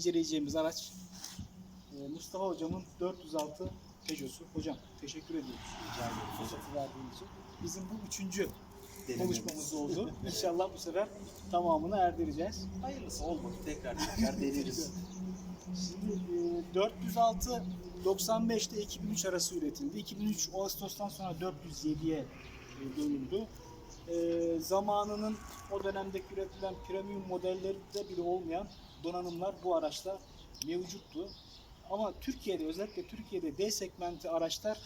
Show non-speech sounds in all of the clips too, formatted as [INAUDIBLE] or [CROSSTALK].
inceleyeceğimiz araç e, Mustafa hocamın 406 Peugeot'su. Hocam teşekkür ediyoruz. Rica ederim. Fırsatı verdiğin için. Bizim bu üçüncü konuşmamız oldu. İnşallah bu sefer tamamını erdireceğiz. Hayırlısı olmadı. Tekrar [LAUGHS] tekrar deneriz. Şimdi e, 406 95'te 2003 arası üretildi. 2003 Ağustos'tan sonra 407'ye e, dönüldü. E, zamanının o dönemdeki üretilen premium modellerinde bile olmayan donanımlar bu araçta mevcuttu. Ama Türkiye'de özellikle Türkiye'de D segmenti araçlar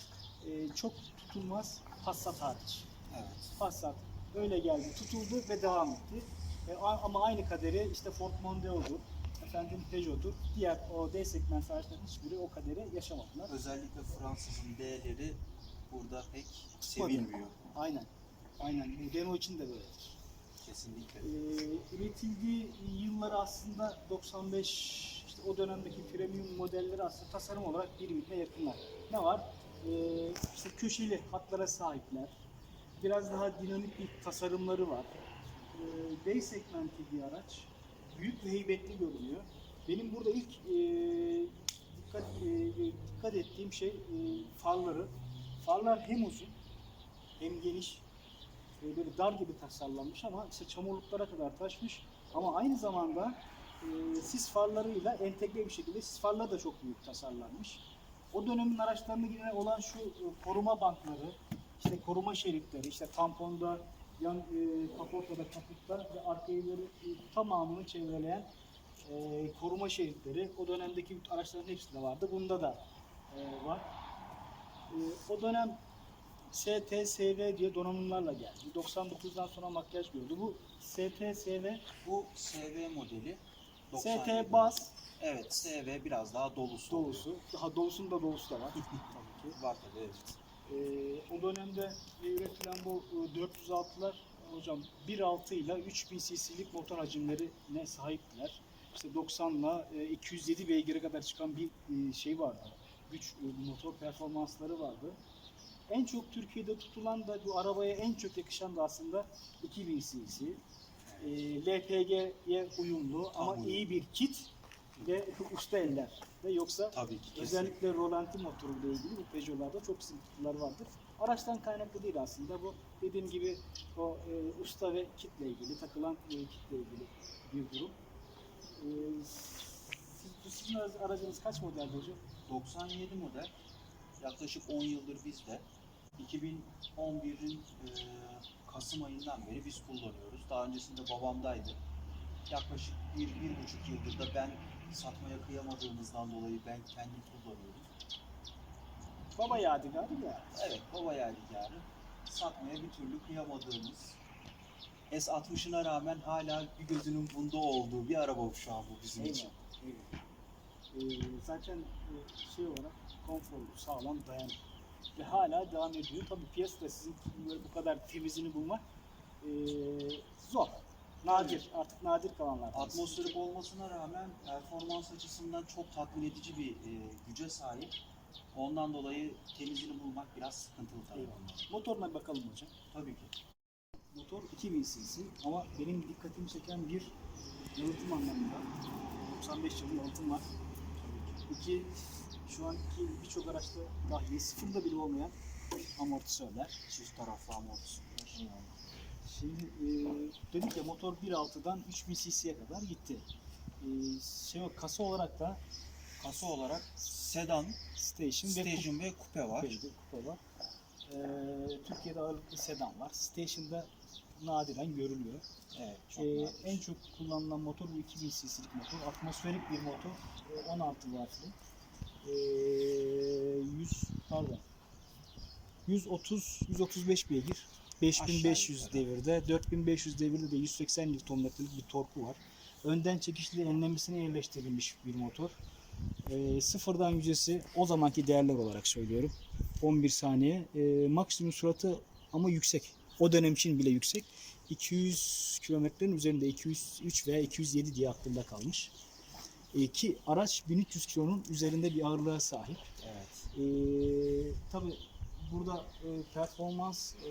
e, çok tutulmaz Passat hariç. Evet. Passat öyle geldi, tutuldu ve devam etti. E, ama aynı kaderi işte Ford Mondeo'dur, efendim Peugeot'dur. Diğer o D segment araçların hiçbiri o kaderi yaşamadılar. Özellikle Fransızın değerleri burada pek sevilmiyor. Aynen. Aynen. Renault için de böyledir. Kesinlikle. E, üretildiği yılları aslında 95 işte o dönemdeki premium modelleri aslında tasarım olarak birbirine yakınlar. Ne var? E, işte köşeli hatlara sahipler. Biraz daha dinamik bir tasarımları var. E, D segmenti bir araç. Büyük ve heybetli görünüyor. Benim burada ilk e, dikkat e, dikkat ettiğim şey e, farları. Farlar hem uzun hem geniş e, böyle dar gibi tasarlanmış ama işte çamurluklara kadar taşmış. Ama aynı zamanda e, sis farlarıyla entegre bir şekilde sis farları da çok büyük tasarlanmış. O dönemin araçlarına yine olan şu e, koruma bankları, işte koruma şeritleri, işte tamponda, yan e, kaportada, kaputta ve arka evleri e, tamamını çevreleyen e, koruma şeritleri o dönemdeki araçların hepsinde vardı. Bunda da e, var. E, o dönem STSV diye donanımlarla geldi. 99'dan sonra makyaj gördü. Bu STSV, Bu SV modeli. ST 97. baz Evet SV biraz daha dolusu. dolusu. Daha dolusunun da dolusu da var. [LAUGHS] tabii ki. Var tabii evet. Ee, o dönemde üretilen bu e, 406'lar hocam 1.6 ile 3000 cc'lik motor hacimlerine sahiptiler. İşte 90 ile 207 beygire kadar çıkan bir e, şey vardı. Güç e, motor performansları vardı. En çok Türkiye'de tutulan da bu arabaya en çok yakışan da aslında 2000 cc. E, LPG'ye uyumlu ama uyumlu. iyi bir kit ve usta eller. Ve yoksa Tabii ki kesin. Özellikle rolanti motoruyla ilgili bu Peugeot'larda çok sıkıntılar vardır. Araçtan kaynaklı değil aslında bu dediğim gibi o e, usta ve kitle ilgili takılan e, kitle ilgili bir durum. E, siz, sizin aracınız kaç model hocam? 97 model. Yaklaşık 10 yıldır bizde. 2011'in e, Kasım ayından beri biz kullanıyoruz. Daha öncesinde babamdaydı. Yaklaşık bir, bir buçuk yıldır da ben satmaya kıyamadığımızdan dolayı ben kendim kullanıyorum. Baba yadigarı ya. Evet, baba yadigarı. Satmaya bir türlü kıyamadığımız. S60'ına rağmen hala bir gözünün bunda olduğu bir araba bu şu an bu bizim için. Eyvallah. eyvallah. E, zaten e, şey olarak konforlu, sağlam, dayanıklı. Ve hala devam ediyor. Tabii piyasada sizin böyle bu kadar temizini bulmak e, zor. Nadir. Artık nadir kalanlar. Atmosferik olmasına rağmen performans açısından çok tatmin edici bir e, güce sahip. Ondan dolayı temizini bulmak biraz sıkıntılı tabii. Eyvallah. Motoruna bakalım hocam. Tabii ki. Motor 2000 cc ama benim dikkatimi çeken bir yalıtım anlamında 95 yılı yalıtım var. İki, şu anki birçok araçta dahi sıfırda bile olmayan amortisörler. Çift taraflı amortisörler. Şimdi e, dedik ya motor 1.6'dan 3000 cc'ye kadar gitti. E, şey o, kasa olarak da Kasa olarak sedan, station, station ve kupe var. Kupeydi, kupa var. Ee, Türkiye'de ağırlıklı sedan var. Station'da nadiren görülüyor. Evet, çok Ee, nadir. en çok kullanılan motor bu 2000 cc'lik motor. Atmosferik bir motor. Ee, 16 wattlı. Ee, 100 pardon. 130 135 beygir. 5500 Aşağı yukarı. devirde, 4500 devirde de 180 Nm'lik bir torku var. Önden çekişli enlemesine yerleştirilmiş bir motor. Ee, sıfırdan yüzesi o zamanki değerler olarak söylüyorum. 11 saniye. Ee, maksimum suratı ama yüksek. O dönem için bile yüksek. 200 kilometrenin üzerinde 203 veya 207 diye aklımda kalmış. Ee, ki araç 1300 kilonun üzerinde bir ağırlığa sahip. Evet. Ee, tabii burada e, performans e,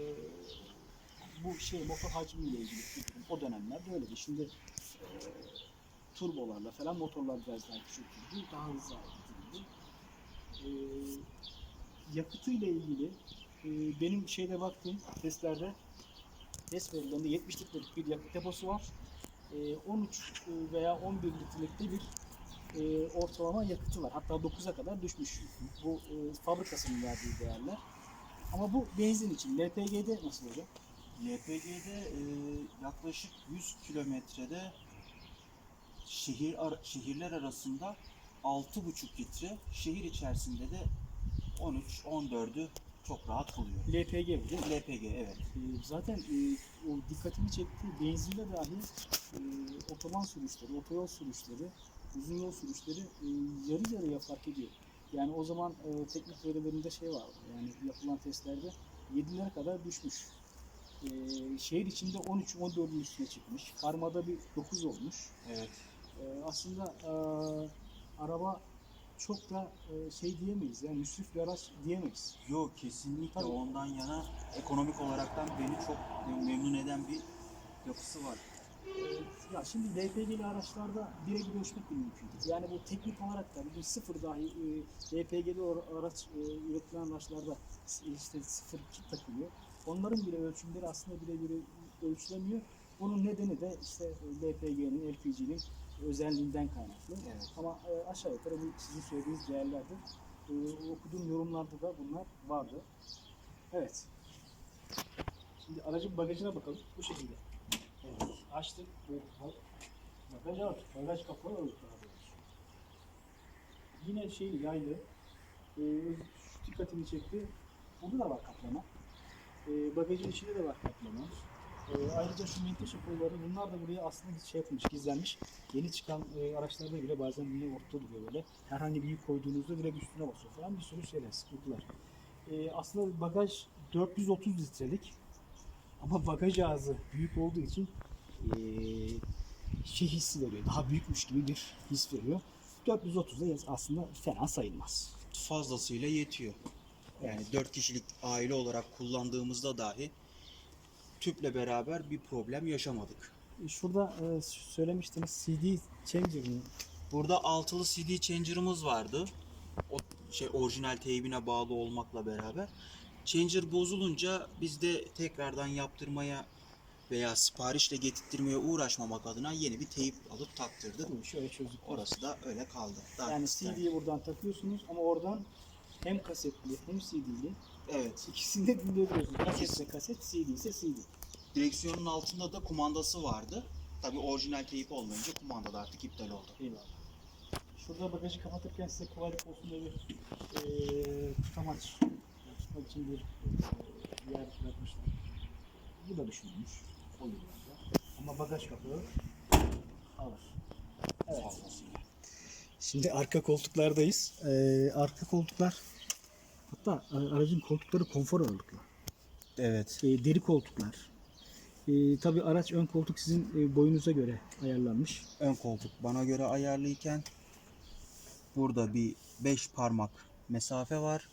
bu şey motor hacmiyle ilgili. O dönemlerde öyleydi. Şimdi e, turbolarla falan motorlar biraz daha küçültüldü. Daha hızlı getirildi. E, yakıtıyla ilgili e, benim şeyde baktığım testlerde test verilerinde 70 litrelik bir yakıt deposu var. E, 13 veya 11 litrelikte bir e, ortalama yakıtı var. Hatta 9'a kadar düşmüş. Bu e, fabrikasının verdiği değerler. Ama bu benzin için. LPG'de nasıl hocam? LPG'de e, yaklaşık 100 kilometrede şehir ara- şehirler arasında 6,5 litre, şehir içerisinde de 13-14'ü çok rahat buluyor. LPG bu değil mi? LPG evet. E, zaten e, o dikkatimi çekti. Benzinde dahi e, otoban sürüşleri, otoyol sürüşleri, uzun yol sürüşleri e, yarı yarıya fark ediyor. Yani o zaman e, teknik verilerinde şey vardı. Yani yapılan testlerde 7'lere kadar düşmüş. E, şehir içinde 13-14'ün üstüne çıkmış. Karmada bir 9 olmuş. Evet. E, aslında e, araba çok da e, şey diyemeyiz. Yani müsrif bir araç diyemeyiz. Yok kesinlikle Tabii. ondan yana ekonomik olaraktan beni çok memnun eden bir yapısı var. Ee, Ya şimdi LPG'li araçlarda birebir ölçmek de mümkün değil. Yani bu teknik olarak da bugün sıfır dahi e, LPG'li araç e, üretilen araçlarda işte sıfır kit takılıyor. Onların bile ölçümleri aslında birebir ölçülemiyor. Bunun nedeni de işte e, LPG'nin, LPG'nin özelliğinden kaynaklı. Evet. Ama e, aşağı yukarı bu sizin söylediğiniz değerlerdir. E, okuduğum yorumlarda da bunlar vardı. Evet. Şimdi aracın bagajına bakalım. Bu şekilde. Açtık. Bagaj aç. Bagaj kapağı aç. Yine şey yaylı. Ee, şu dikkatimi çekti. Burada da var kaplama. Ee, bagajın içinde de var kaplama. Ee, ayrıca şu menteşe kolları bunlar da buraya aslında şey yapılmış, gizlenmiş. Yeni çıkan e, araçlarda bile bazen bunlar ortada duruyor böyle. Herhangi bir yük koyduğunuzda direkt üstüne basıyor falan bir sürü şeyler, sıkıntılar. Ee, aslında bagaj 430 litrelik ama bagaj ağzı büyük olduğu için eee, şey hissi veriyor. Daha büyükmüş gibi bir his veriyor. 430 da aslında fena sayılmaz. Fazlasıyla yetiyor. Yani 4 kişilik aile olarak kullandığımızda dahi tüple beraber bir problem yaşamadık. Şurada e, söylemiştiniz CD changer'ını Burada altılı CD changer'ımız vardı. O şey orijinal teybine bağlı olmakla beraber. Changer bozulunca biz de tekrardan yaptırmaya veya siparişle getirtmeye uğraşmamak adına yeni bir teyip alıp taktırdık. şöyle çözdük. Orası da öyle kaldı. Daha Yani. CD'yi buradan takıyorsunuz ama oradan hem kasetli hem CD'li Evet. ikisini de dinleyebiliyorsunuz. Kasetse kaset, CD ise CD. Direksiyonun altında da kumandası vardı. Tabii orijinal teyip olmayınca kumanda da artık iptal oldu. Eyvallah. Şurada bagajı kapatırken size kolaylık olsun diye bir eee tutamaç tutmak için bir yer bırakmışlar. Bu da düşünülmüş o yıllarda. Ama bagaj kapağı alır. Evet. Şimdi arka koltuklardayız. Eee, arka koltuklar hatta aracın koltukları konfor ağırlıklı. Evet. E, deri koltuklar. E, tabii araç ön koltuk sizin e, boyunuza göre ayarlanmış. Ön koltuk bana göre ayarlıyken burada bir 5 parmak mesafe var.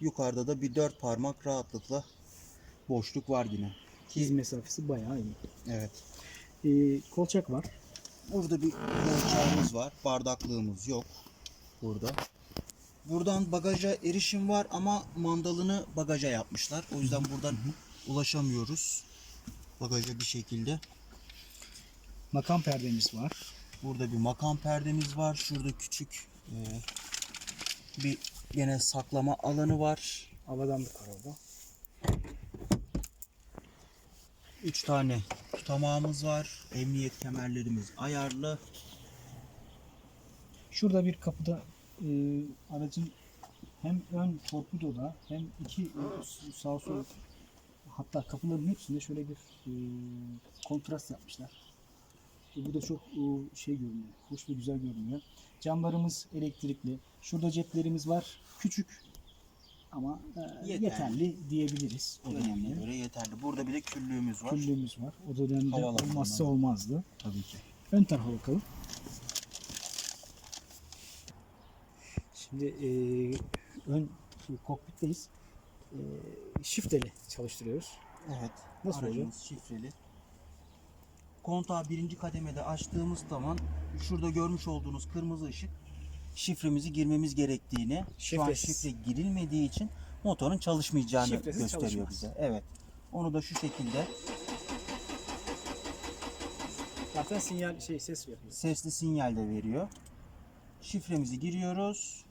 Yukarıda da bir 4 parmak rahatlıkla boşluk var yine. Diz mesafesi bayağı iyi. Evet. Ee, kolçak var. Burada bir kolçağımız var. Bardaklığımız yok. Burada. Buradan bagaja erişim var ama mandalını bagaja yapmışlar. O yüzden buradan ulaşamıyoruz. Bagaja bir şekilde. Makam perdemiz var. Burada bir makam perdemiz var. Şurada küçük e, bir gene saklama alanı var. Havadan bir korolda. 3 tane tutamağımız var. Emniyet kemerlerimiz ayarlı. Şurada bir kapıda e, aracın hem ön torpidoda hem iki sağ sol hatta kapıların hepsinde şöyle bir e, kontrast yapmışlar. E, bu da çok e, şey görünüyor. Hoş ve güzel görünüyor. Camlarımız elektrikli. Şurada ceplerimiz var. Küçük ama e, Yeterli. yeterli. diyebiliriz o dönemde. göre yeterli. Burada bir de küllüğümüz var. Küllüğümüz var. O dönemde Havalandırma. olmazsa olmazdı. Tabii ki. Ön tarafa bakalım. Şimdi e, ön kokpitteyiz. E, şifteli çalıştırıyoruz. Evet. Nasıl oluyor? aracımız şifreli. Kontağı birinci kademede açtığımız zaman şurada görmüş olduğunuz kırmızı ışık şifremizi girmemiz gerektiğini, şu an Şifresiz. şifre girilmediği için motorun çalışmayacağını Şifresiz gösteriyor çalışmaz. bize. Evet. Onu da şu şekilde Zaten sinyal şey ses yapıyor. sesli sinyal de veriyor. Şifremizi giriyoruz.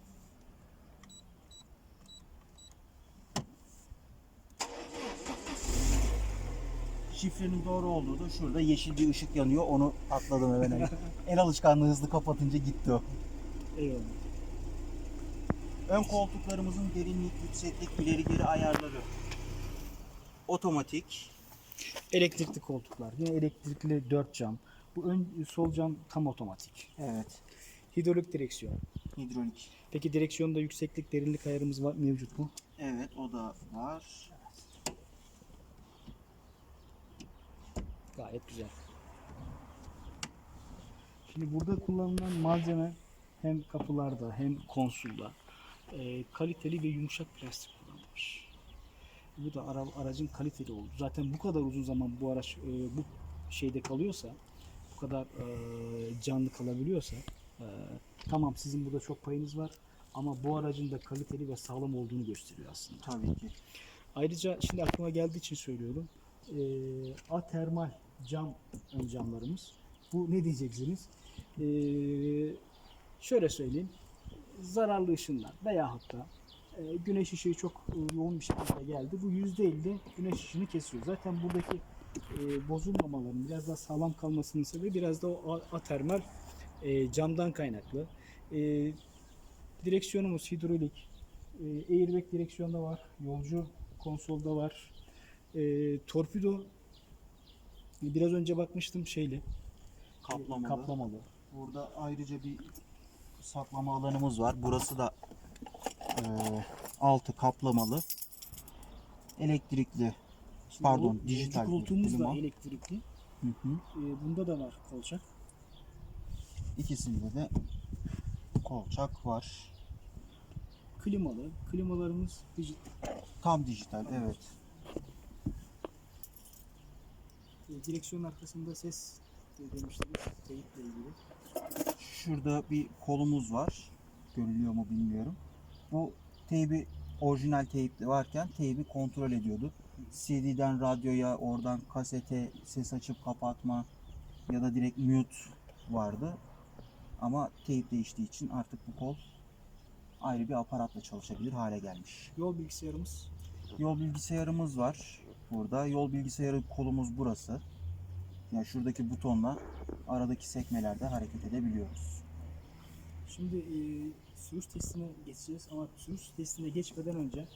Şifrenin doğru olduğu da şurada yeşil bir ışık yanıyor. Onu atladım hemen. [LAUGHS] El alışkanlığı hızlı kapatınca gitti o. Eyvallah. Ön koltuklarımızın derinlik, yükseklik, ileri geri ayarları. Otomatik. Elektrikli koltuklar. Yine elektrikli dört cam. Bu ön sol cam tam otomatik. Evet. Hidrolik direksiyon. Hidrolik. Peki direksiyonda yükseklik, derinlik ayarımız var mevcut mu? Evet o da var. Gayet güzel. Şimdi burada kullanılan malzeme hem kapılarda hem konsolda e, kaliteli ve yumuşak plastik kullanılmış. Bu da ara- aracın kaliteli oldu. Zaten bu kadar uzun zaman bu araç e, bu şeyde kalıyorsa, bu kadar e, canlı kalabiliyorsa, e, tamam sizin burada çok payınız var ama bu aracın da kaliteli ve sağlam olduğunu gösteriyor aslında. Tabii ki. Ayrıca şimdi aklıma geldiği için söylüyorum. Ee, atermal cam ön camlarımız. Bu ne diyeceksiniz? Ee, şöyle söyleyeyim. Zararlı ışınlar veyahut da e, güneş ışığı çok e, yoğun bir şekilde geldi. Bu %50 güneş ışını kesiyor. Zaten buradaki e, bozulmamaların biraz daha sağlam kalmasının sebebi biraz da o atermal e, camdan kaynaklı. E, direksiyonumuz hidrolik. E, airbag direksiyonda var. Yolcu konsolda var. E, torpido biraz önce bakmıştım şeyli. Kaplamalı. Kaplamalı. Burada ayrıca bir saklama alanımız var. Burası da eee, altı kaplamalı. Elektrikli. Şimdi Pardon, bu dijital koltuğumuz da elektrikli. Hı hı. E, bunda da var kolçak. İkisinde de kolçak var. Klimalı. Klimalarımız dijital. Tam dijital evet. E, direksiyon arkasında ses demiştiniz. Teyitle ilgili. Şurada bir kolumuz var. Görülüyor mu bilmiyorum. Bu teybi orijinal teypli varken teybi kontrol ediyordu. CD'den radyoya, oradan kasete ses açıp kapatma ya da direkt mute vardı. Ama teyp değiştiği için artık bu kol ayrı bir aparatla çalışabilir hale gelmiş. Yol bilgisayarımız. Yol bilgisayarımız var burada. Yol bilgisayarı kolumuz burası. Yani şuradaki butonla aradaki sekmelerde hareket edebiliyoruz. Şimdi e, sürüş testine geçeceğiz ama sürüş testine geçmeden önce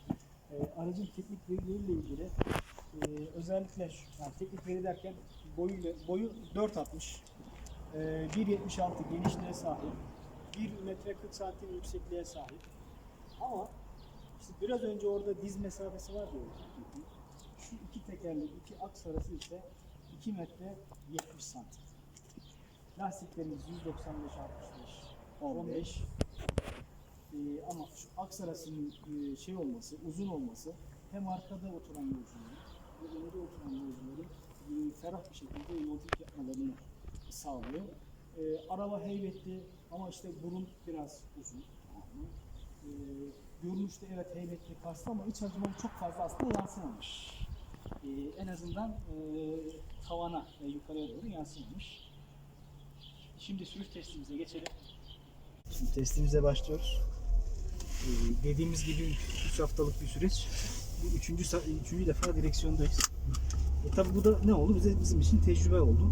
e, aracın teknik verileriyle ilgili e, özellikle şu, yani teknik veri derken boyuyla, boyu 4.60 e, 1.76 genişliğe sahip 1 metre 40 santim yüksekliğe sahip ama işte biraz önce orada diz mesafesi var diyor. Şu iki tekerlek, iki aks arası ise 2 metre 70 santim. Lastiklerimiz 195 65 15 Ee, ama şu aks arasının e, şey olması, uzun olması hem arkada oturan yolcuların ve önde oturan yolcuların e, ferah bir şekilde yolculuk yapmalarını sağlıyor. Ee, araba heybetli ama işte burun biraz uzun. Ee, görünüşte evet heybetli kaslı ama iç hacmi çok fazla aslında yansımamış. Ee, en azından e, tavana ve yukarıya doğru yansımamış. Şimdi sürüş testimize geçelim. Şimdi testimize başlıyoruz. Ee, dediğimiz gibi 3 haftalık bir süreç. Bu üçüncü, üçüncü defa direksiyondayız. E tabi bu da ne oldu? Bize, bizim için tecrübe oldu.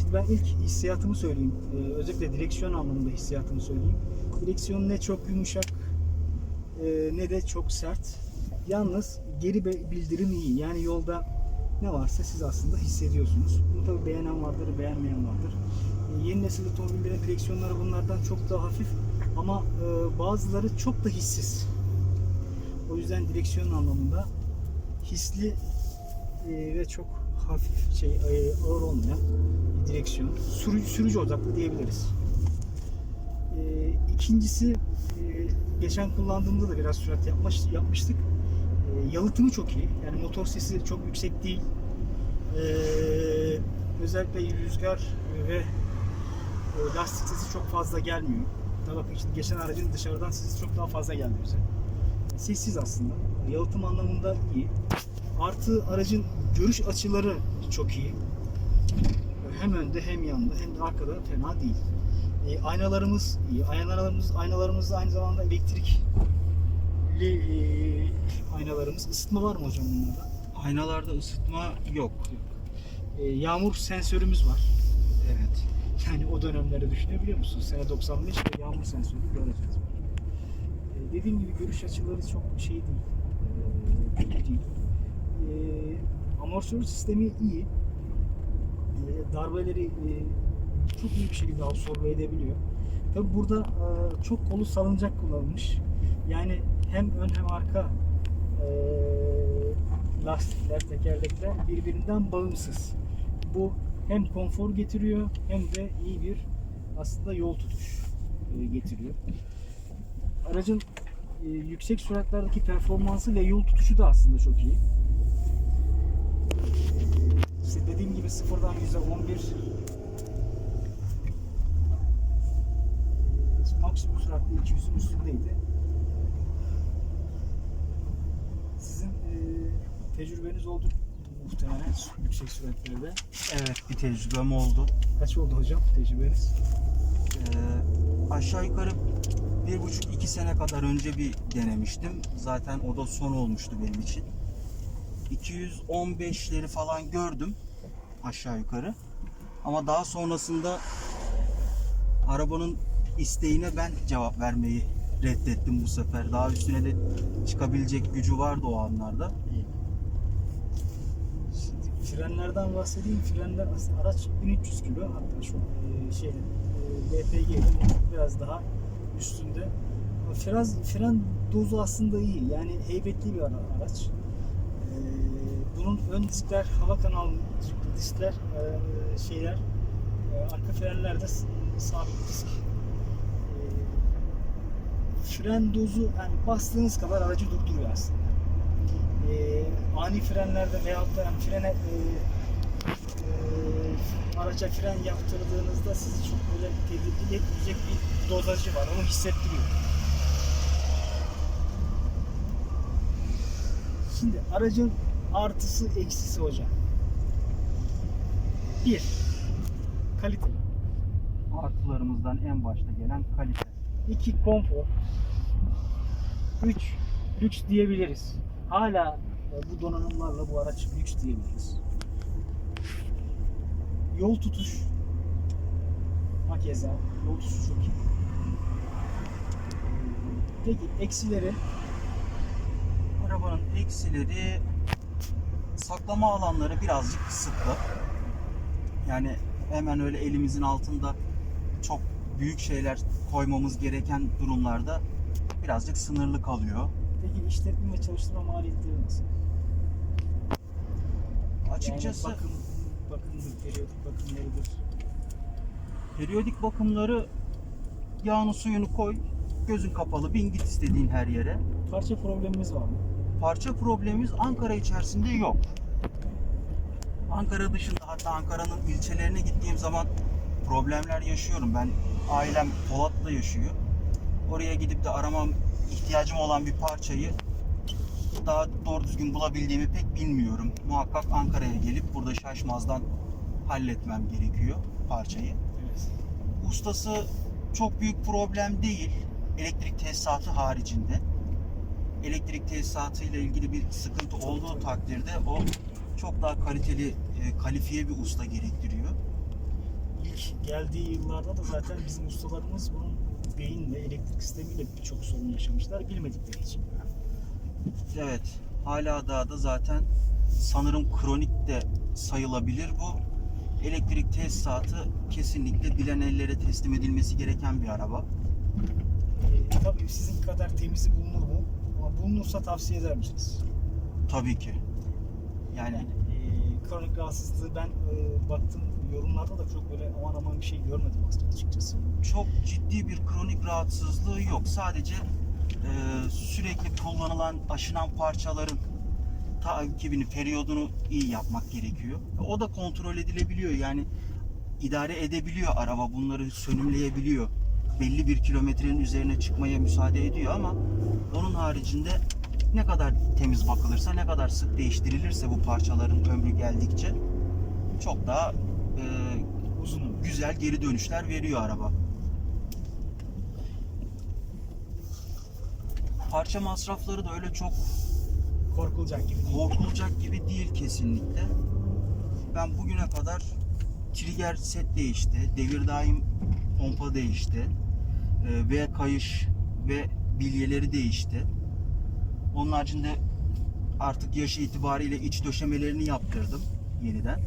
Şimdi ben ilk hissiyatımı söyleyeyim. Ee, özellikle direksiyon anlamında hissiyatımı söyleyeyim. Direksiyon ne çok yumuşak e, ne de çok sert. Yalnız geri bildirim iyi. Yani yolda ne varsa siz aslında hissediyorsunuz. Bunu tabi beğenen vardır, beğenmeyen vardır. E, yeni nesil otomobillerin direksiyonları bunlardan çok daha hafif ama e, bazıları çok da hissiz. O yüzden direksiyon anlamında hisli e, ve çok hafif şey ağır olmayan bir direksiyon. Sürücü, sürücü odaklı diyebiliriz. İkincisi geçen kullandığımda da biraz sürat yapmış, yapmıştık. E, E, yalıtımı çok iyi. Yani motor sesi çok yüksek değil. E, özellikle rüzgar ve e, lastik sesi çok fazla gelmiyor. Tabii bakın geçen aracın dışarıdan sesi çok daha fazla geldi bize. Sessiz aslında. Yalıtım anlamında iyi. Artı aracın görüş açıları çok iyi. Hem önde hem yanında hem de arkada fena değil. E, aynalarımız iyi. Aynalarımız aynalarımız aynı zamanda elektrikli e, aynalarımız. Isıtma var mı hocam bunlarda? Aynalarda ısıtma yok. E, yağmur sensörümüz var. Evet. Yani o dönemleri düşünebiliyor musunuz? Sene 95 ve yağmur sensörü göreceğiz. E, dediğim gibi görüş açıları çok şey değil. E, değil. E, amortisör sistemi iyi. E, darbeleri e, çok iyi bir şekilde absorbe edebiliyor. Tabi burada e, çok kolu salıncak kullanılmış. Yani hem ön hem arka e, lastikler, tekerlekler birbirinden bağımsız. Bu hem konfor getiriyor hem de iyi bir aslında yol tutuş e, getiriyor. Aracın e, yüksek süratlerdeki performansı ve yol tutuşu da aslında çok iyi. İşte dediğim gibi sıfırdan yüze 11 maksimum süratle 200'ün üstündeydi. Sizin e, tecrübeniz oldu muhtemelen yüksek süratlerde. Evet bir tecrübem oldu. Kaç oldu hocam tecrübeniz? Ee, aşağı yukarı bir buçuk iki sene kadar önce bir denemiştim. Zaten o da son olmuştu benim için. 215'leri falan gördüm aşağı yukarı. Ama daha sonrasında arabanın isteğine ben cevap vermeyi reddettim bu sefer. Daha üstüne de çıkabilecek gücü vardı o anlarda. Frenlerden bahsedeyim. Frenler aslında araç 1300 kilo hatta şu e, şeyde e, LPG'de biraz daha üstünde. Fren, fren dozu aslında iyi. Yani heybetli bir ara- araç. E, bunun ön diskler, hava kanalı diskler, e, şeyler, e, arka frenlerde sabit disk. E, fren dozu yani bastığınız kadar aracı durduruyor aslında e, ani frenlerde veyahut da yani frene e, e, araca fren yaptırdığınızda sizi çok böyle tedirgin etmeyecek bir dozajı var. Onu hissettiriyor. Şimdi aracın artısı eksisi hocam. Bir, kalite. Artılarımızdan en başta gelen kalite. 2 konfor. 3 lüks diyebiliriz. Hala e, bu donanımlarla bu araç lüks diyebiliriz. Yol tutuş hakeza yol tutuşu çok iyi. Peki eksileri Arabanın eksileri saklama alanları birazcık kısıtlı. Yani hemen öyle elimizin altında çok büyük şeyler koymamız gereken durumlarda birazcık sınırlı kalıyor. Peki işletme ve çalıştırma maliyetleri nasıl? Açıkçası yani bakım, bakımdır, periyodik bakımlarıdır. periyodik bakımları yağını suyunu koy, gözün kapalı bin git istediğin her yere. Parça problemimiz var mı? Parça problemimiz Ankara içerisinde yok. Ankara dışında hatta Ankara'nın ilçelerine gittiğim zaman problemler yaşıyorum. Ben ailem Polat'ta yaşıyor. Oraya gidip de aramam ihtiyacım olan bir parçayı daha doğru düzgün bulabildiğimi pek bilmiyorum. Muhakkak Ankara'ya gelip burada şaşmazdan halletmem gerekiyor parçayı. Evet. Ustası çok büyük problem değil. Elektrik tesisatı haricinde. Elektrik tesisatı ile ilgili bir sıkıntı olduğu takdirde o çok daha kaliteli, e, kalifiye bir usta gerektiriyor. İlk geldiği yıllarda da zaten bizim ustalarımız bunun beyin ve elektrik sistemiyle birçok sorun yaşamışlar bilmedikleri için. Evet, hala daha da zaten sanırım kronik de sayılabilir bu. Elektrik tesisatı kesinlikle bilen ellere teslim edilmesi gereken bir araba. Ee, tabii sizin kadar temizi bulunur mu? Ama bulunursa tavsiye eder misiniz? Tabii ki. Yani Yani e, kronik rahatsızlığı ben e, baktım yorumlarda da çok böyle aman aman bir şey görmedim aslında açıkçası. çok ciddi bir kronik rahatsızlığı yok. Sadece e, sürekli kullanılan, aşınan parçaların takibini, periyodunu iyi yapmak gerekiyor. O da kontrol edilebiliyor. Yani idare edebiliyor araba. Bunları sönümleyebiliyor. Belli bir kilometrenin üzerine çıkmaya müsaade ediyor ama onun haricinde ne kadar temiz bakılırsa, ne kadar sık değiştirilirse bu parçaların ömrü geldikçe çok daha e, Uzun güzel geri dönüşler veriyor araba. Parça masrafları da öyle çok Korkulacak gibi değil. korkulacak gibi değil kesinlikle. Ben bugüne kadar trigger set değişti, devir daim pompa değişti, e, ve kayış ve bilyeleri değişti. Onun haricinde artık yaşı itibariyle iç döşemelerini yaptırdım yeniden.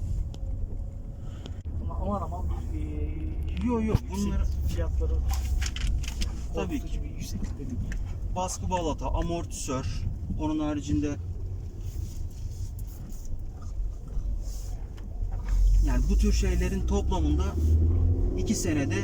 Ama aman aman e, Yo yo bunları yüksek fiyatları Tabii korkutucu bir yükseklikte değil. baskı balata, amortisör, onun haricinde yani bu tür şeylerin toplamında 2 senede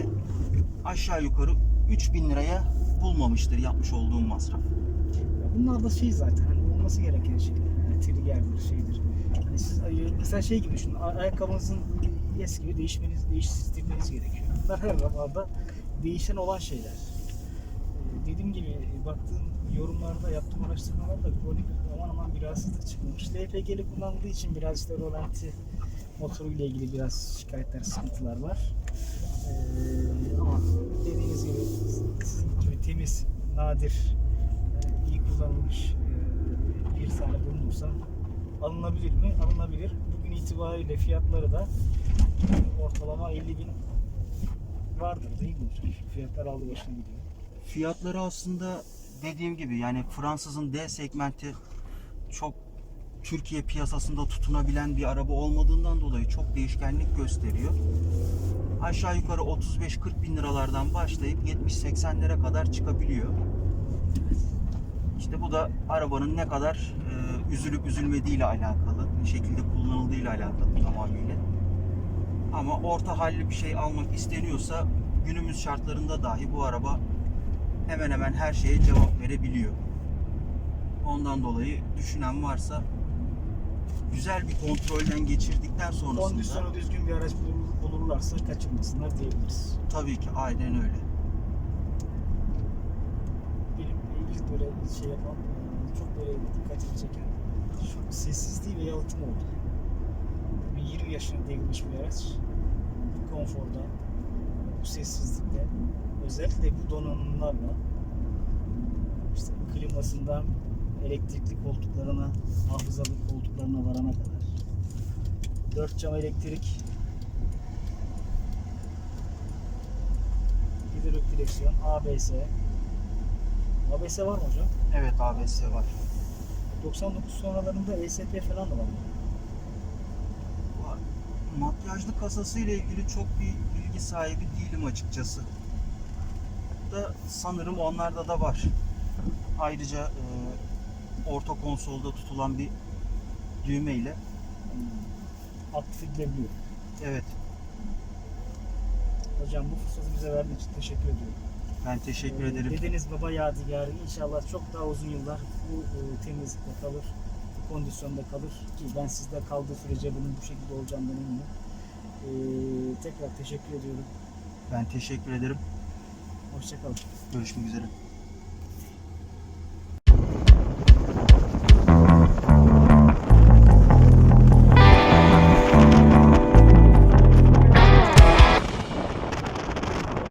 aşağı yukarı 3000 liraya bulmamıştır yapmış olduğum masraf. Ya Bunlar da şey zaten hani olması gereken şeyler. Yani triggerdir, şeydir. Hani siz mesela şey gibi düşünün. ay- Ayakkabınızın eski değişmeniz, değiştirmeniz gerekiyor. Bunlar her arabada değişen olan şeyler. Ee, dediğim gibi baktığım yorumlarda yaptığım araştırmalarda kronik aman aman bir rahatsızlık çıkmamış. LPG'li kullanıldığı için biraz işte rolanti motoruyla ilgili biraz şikayetler, sıkıntılar var. Ee, ama dediğiniz gibi sizin gibi temiz, nadir, e, iyi kullanılmış e, bir tane bulunursa alınabilir mi? Alınabilir. Bugün itibariyle fiyatları da ortalama 50 bin vardır değil mi? Fiyatlar aldı başına gidiyor. Fiyatları aslında dediğim gibi yani Fransızın D segmenti çok Türkiye piyasasında tutunabilen bir araba olmadığından dolayı çok değişkenlik gösteriyor. Aşağı yukarı 35-40 bin liralardan başlayıp 70-80'lere kadar çıkabiliyor. İşte bu da arabanın ne kadar e, üzülüp üzülmediğiyle alakalı, ne şekilde kullanıldığıyla alakalı tamamıyla. Ama orta halli bir şey almak isteniyorsa günümüz şartlarında dahi bu araba hemen hemen her şeye cevap verebiliyor. Ondan dolayı düşünen varsa güzel bir kontrolden geçirdikten sonrasında Kondisyonu düzgün bir araç bulur- bulurlarsa kaçırmasınlar diyebiliriz. tabii ki aynen öyle. Benim ilk böyle şey yapan, e, çok böyle dikkatimi çeken şu sessizliği ve yalıtım oldu. Bir 20 yaşına devrilmiş bir araç. Bu konforda, bu sessizlikte, özellikle bu donanımlarla işte klimasından elektrikli koltuklarına, hafızalı koltuklarına varana kadar. 4 cam elektrik, hidrolik direksiyon, ABS. ABS var mı hocam? Evet ABS var. 99 sonralarında ESP falan da var. Var. Makyajlı kasası ile ilgili çok bir bilgi sahibi değilim açıkçası. Da sanırım onlarda da var. Ayrıca e, orta konsolda tutulan bir düğme ile Hmm. Aktif edilebiliyor. evet Hocam bu fırsatı bize verdiğiniz için teşekkür ediyorum. ben teşekkür Ee, ederim. Dedeniz baba yadigarı inşallah çok daha uzun yıllar bu e, temizlikte kalır, kondisyonda kalır ki ben sizde kaldığı sürece bunun bu şekilde olacağından eminim. Ee, tekrar teşekkür ediyorum. Ben teşekkür ederim. Hoşçakalın. Görüşmek üzere.